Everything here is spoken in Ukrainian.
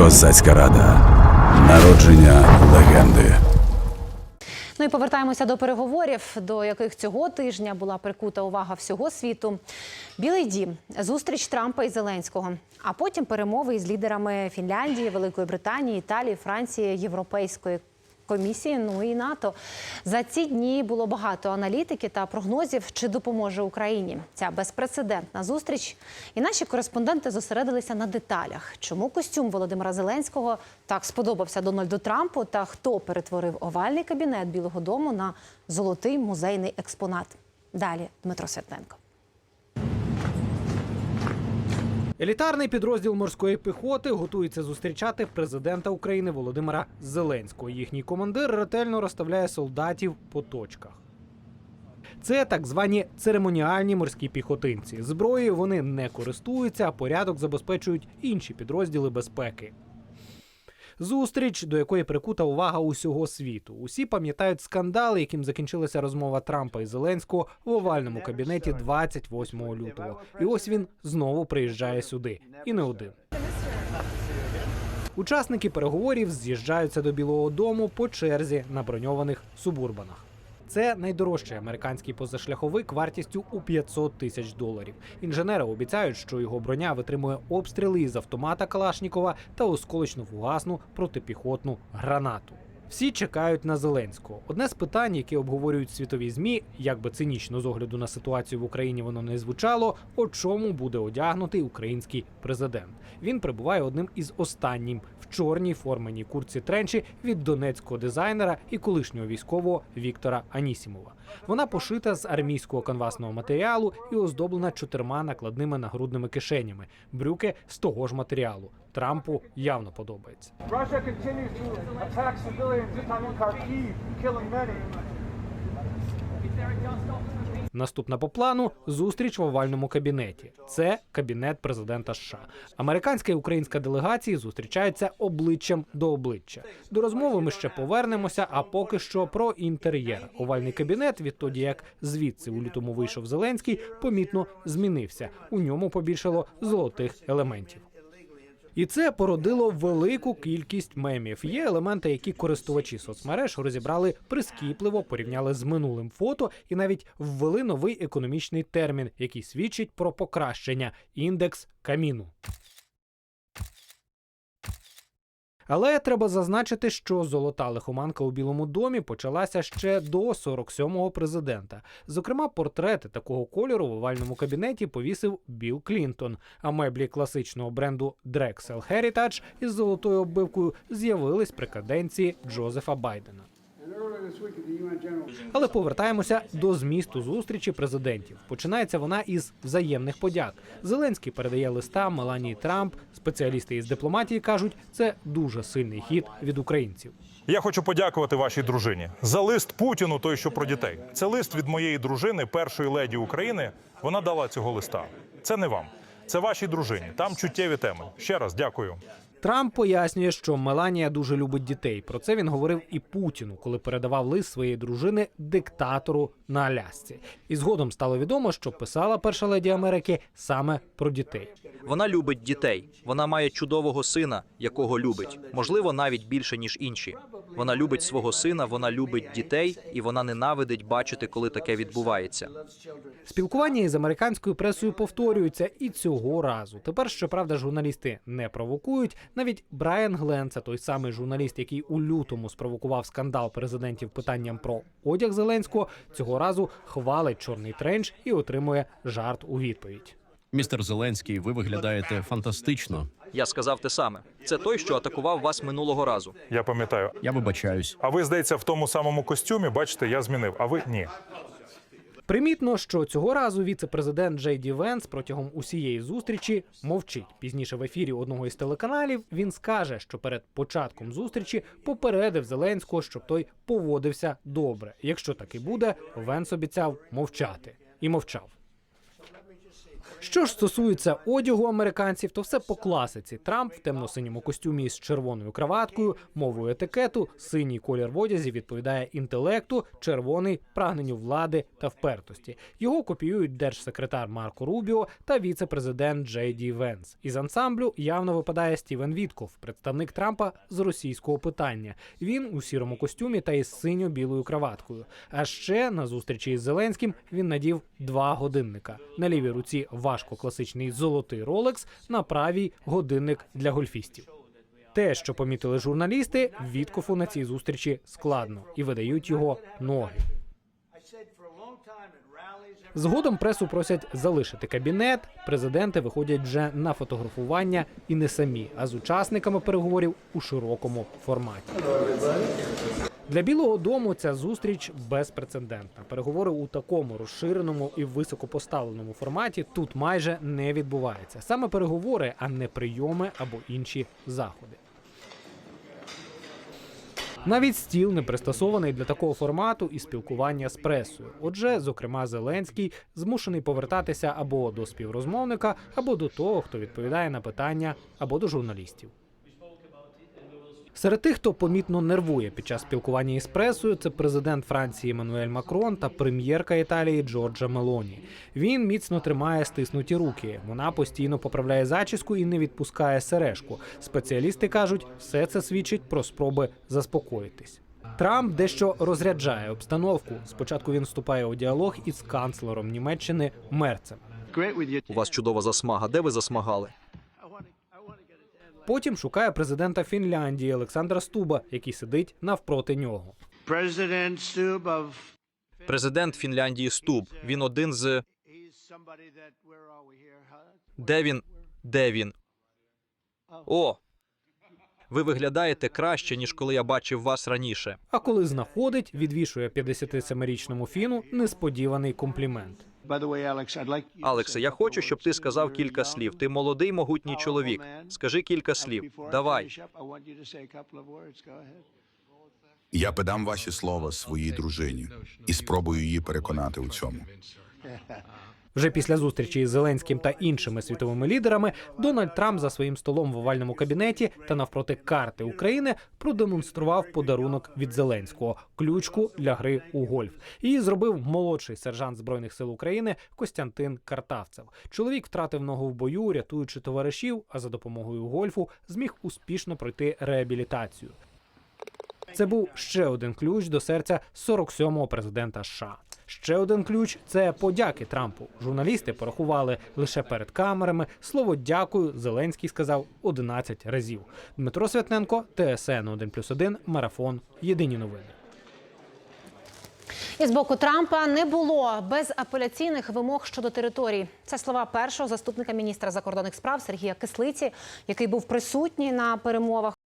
Козацька рада. Народження легенди. Ну і повертаємося до переговорів, до яких цього тижня була прикута увага всього світу. Білий дім, зустріч Трампа і Зеленського, а потім перемови із лідерами Фінляндії, Великої Британії, Італії, Франції, Європейської комісії, ну і НАТО. За ці дні було багато аналітики та прогнозів, чи допоможе Україні ця безпрецедентна зустріч. І наші кореспонденти зосередилися на деталях, чому костюм Володимира Зеленського так сподобався Дональду Трампу, та хто перетворив овальний кабінет Білого Дому на золотий музейний експонат. Далі Дмитро Святненко. Елітарний підрозділ морської піхоти готується зустрічати президента України Володимира Зеленського. Їхній командир ретельно розставляє солдатів по точках. Це так звані церемоніальні морські піхотинці. Зброєю вони не користуються, а порядок забезпечують інші підрозділи безпеки. Зустріч, до якої прикута увага усього світу. Усі пам'ятають скандал, яким закінчилася розмова Трампа і Зеленського в овальному кабінеті 28 лютого. І ось він знову приїжджає сюди, і не один. Учасники переговорів з'їжджаються до Білого Дому по черзі на броньованих субурбанах. Це найдорожчий американський позашляховик вартістю у 500 тисяч доларів. Інженери обіцяють, що його броня витримує обстріли із автомата Калашнікова та осколочно-фугасну протипіхотну гранату. Всі чекають на Зеленського. Одне з питань, які обговорюють світові змі, як би цинічно з огляду на ситуацію в Україні воно не звучало, у чому буде одягнутий український президент. Він прибуває одним із останнім в чорній форменій курці тренчі від донецького дизайнера і колишнього військового Віктора Анісімова. Вона пошита з армійського канвасного матеріалу і оздоблена чотирма накладними нагрудними кишенями. Брюки з того ж матеріалу. Трампу явно подобається. Наступна по плану зустріч в овальному кабінеті. Це кабінет президента США. Американська і українська делегації зустрічаються обличчям до обличчя. До розмови ми ще повернемося. А поки що про інтер'єр. Овальний кабінет, відтоді як звідси у лютому вийшов Зеленський, помітно змінився. У ньому побільшало золотих елементів. І це породило велику кількість мемів. Є елементи, які користувачі соцмереж розібрали прискіпливо, порівняли з минулим фото і навіть ввели новий економічний термін, який свідчить про покращення індекс каміну. Але треба зазначити, що золота лихоманка у Білому домі почалася ще до 47-го президента. Зокрема, портрети такого кольору в овальному кабінеті повісив Білл Клінтон. А меблі класичного бренду Drexel Heritage із золотою оббивкою з'явились при каденції Джозефа Байдена. Але повертаємося до змісту зустрічі президентів. Починається вона із взаємних подяк. Зеленський передає листа Меланії Трамп. Спеціалісти із дипломатії кажуть, це дуже сильний хід від українців. Я хочу подякувати вашій дружині за лист Путіну, той, що про дітей. Це лист від моєї дружини, першої леді України. Вона дала цього листа. Це не вам, це вашій дружині. Там чуттєві теми. Ще раз дякую. Трамп пояснює, що Меланія дуже любить дітей. Про це він говорив і Путіну, коли передавав лист своєї дружини диктатору на Алясці. І згодом стало відомо, що писала перша леді Америки саме про дітей. Вона любить дітей. Вона має чудового сина, якого любить. Можливо, навіть більше ніж інші. Вона любить свого сина, вона любить дітей, і вона ненавидить бачити, коли таке відбувається. Спілкування із американською пресою повторюється і цього разу. Тепер, щоправда, журналісти не провокують. Навіть Брайан Глен, це той самий журналіст, який у лютому спровокував скандал президентів питанням про одяг Зеленського, цього разу хвалить чорний тренч і отримує жарт у відповідь. Містер Зеленський, ви виглядаєте фантастично. Я сказав те саме. Це той, що атакував вас минулого разу. Я пам'ятаю. Я вибачаюсь. А ви, здається, в тому самому костюмі, бачите, я змінив. А ви ні. Примітно, що цього разу віце-президент Джей Ді Венс протягом усієї зустрічі мовчить. Пізніше в ефірі одного із телеканалів він скаже, що перед початком зустрічі попередив Зеленського, щоб той поводився добре. Якщо так і буде, Венс обіцяв мовчати і мовчав. Що ж стосується одягу американців, то все по класиці. Трамп в темно-синьому костюмі з червоною краваткою, мовою етикету, синій колір в одязі відповідає інтелекту, червоний прагненню влади та впертості. Його копіюють держсекретар Марко Рубіо та віце-президент Джей Ді Венс. Із ансамблю явно випадає Стівен Вітков, представник Трампа з російського питання. Він у сірому костюмі та із синьо-білою краваткою. А ще на зустрічі із Зеленським він надів два годинника. На лівій руці важко класичний золотий Rolex, на правій годинник для гольфістів. Те, що помітили журналісти, Віткофу на цій зустрічі складно і видають його ноги. Згодом пресу просять залишити кабінет. Президенти виходять вже на фотографування і не самі, а з учасниками переговорів у широкому форматі. Для Білого Дому ця зустріч безпрецедентна. Переговори у такому розширеному і високопоставленому форматі тут майже не відбуваються. Саме переговори, а не прийоми або інші заходи. Навіть стіл не пристосований для такого формату і спілкування з пресою. Отже, зокрема, Зеленський змушений повертатися або до співрозмовника, або до того, хто відповідає на питання, або до журналістів. Серед тих, хто помітно нервує під час спілкування із пресою, це президент Франції Еммануель Макрон та прем'єрка Італії Джорджа Мелоні. Він міцно тримає стиснуті руки. Вона постійно поправляє зачіску і не відпускає сережку. Спеціалісти кажуть, все це свідчить про спроби заспокоїтись. Трамп дещо розряджає обстановку. Спочатку він вступає у діалог із канцлером Німеччини Мерцем. У вас чудова засмага. Де ви засмагали? Потім шукає президента Фінляндії Олександра Стуба, який сидить навпроти нього. Президент Фінляндії Стуб. Він один з де він? Де він? О! Ви виглядаєте краще, ніж коли я бачив вас раніше. А коли знаходить, відвішує 57-річному фіну несподіваний комплімент. Алексе, я хочу, щоб ти сказав кілька слів. Ти молодий, могутній чоловік. Скажи кілька слів. Давай. finish up, I want you to say a couple of words. Go ahead. Я подам ваші слова своїй дружині і спробую її переконати у цьому. Вже після зустрічі із Зеленським та іншими світовими лідерами Дональд Трамп за своїм столом в овальному кабінеті та навпроти карти України продемонстрував подарунок від Зеленського ключку для гри у гольф. Її зробив молодший сержант збройних сил України Костянтин Картавцев. Чоловік втратив ногу в бою, рятуючи товаришів, а за допомогою гольфу зміг успішно пройти реабілітацію. Це був ще один ключ до серця 47-го президента США. Ще один ключ це подяки Трампу. Журналісти порахували лише перед камерами. Слово дякую Зеленський сказав 11 разів. Дмитро Святненко, ТСН 1+,1, Марафон. Єдині новини. І з боку Трампа не було безапеляційних вимог щодо територій. Це слова першого заступника міністра закордонних справ Сергія Кислиці, який був присутній на перемовах.